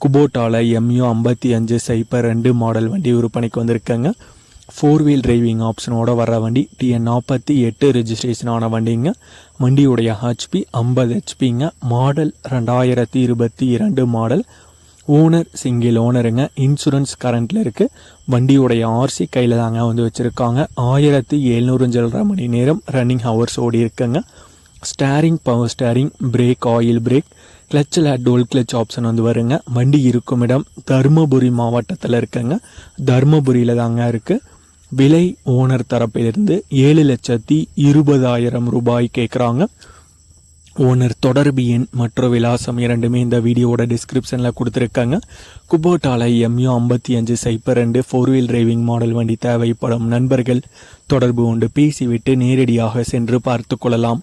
குபோட்டாவில் mu ஐம்பத்தி அஞ்சு cipher ரெண்டு மாடல் வண்டி விற்பனைக்கு வந்திருக்கேங்க. ஃபோர் வீல் டிரைவிங் ஆப்ஷனோட வர வண்டி டிஎன் நாற்பத்தி எட்டு ரெஜிஸ்ட்ரேஷன் ஆன வண்டிங்க. வண்டியுடைய ஹெச்பி ஐம்பது ஹெச்பிங்க மாடல் ரெண்டாயிரத்தி இருபத்தி இரண்டு மாடல் ஓனர் சிங்கிள் ஓனருங்க இன்சூரன்ஸ் கரண்ட்டில் இருக்குது வண்டியுடைய ஆர்சி கையில் தாங்க வந்து வச்சுருக்காங்க. ஆயிரத்தி எழுநூறு ஜல்ற மணி நேரம் ரன்னிங் ஹவர்ஸ் ஓடி இருக்குங்க. Steering power steering brake oil brake கிளச்சில் toll clutch option வந்து வருங்க. வண்டி இருக்கும் இடம் தருமபுரி மாவட்டத்தில் இருக்குங்க. தருமபுரியில் தாங்க இருக்குது விலை ஓனர் தரப்பிலிருந்து ஏழு லட்சத்தி இருபதாயிரம் ரூபாய் கேட்குறாங்க ஓனர் தொடர்பு எண் மற்றும் விலாசம் இரண்டுமே இந்த வீடியோவோட டிஸ்கிரிப்ஷனில் கொடுத்துருக்காங்க. குபோட்டால எம்யூ ஐம்பத்தி அஞ்சு சைப்பர் ரெண்டு ஃபோர் வீல் டிரைவிங் மாடல் வண்டி தேவைப்படும் நண்பர்கள். தொடர்பு கொண்டு பேசிவிட்டு நேரடியாக சென்று பார்த்து கொள்ளலாம்.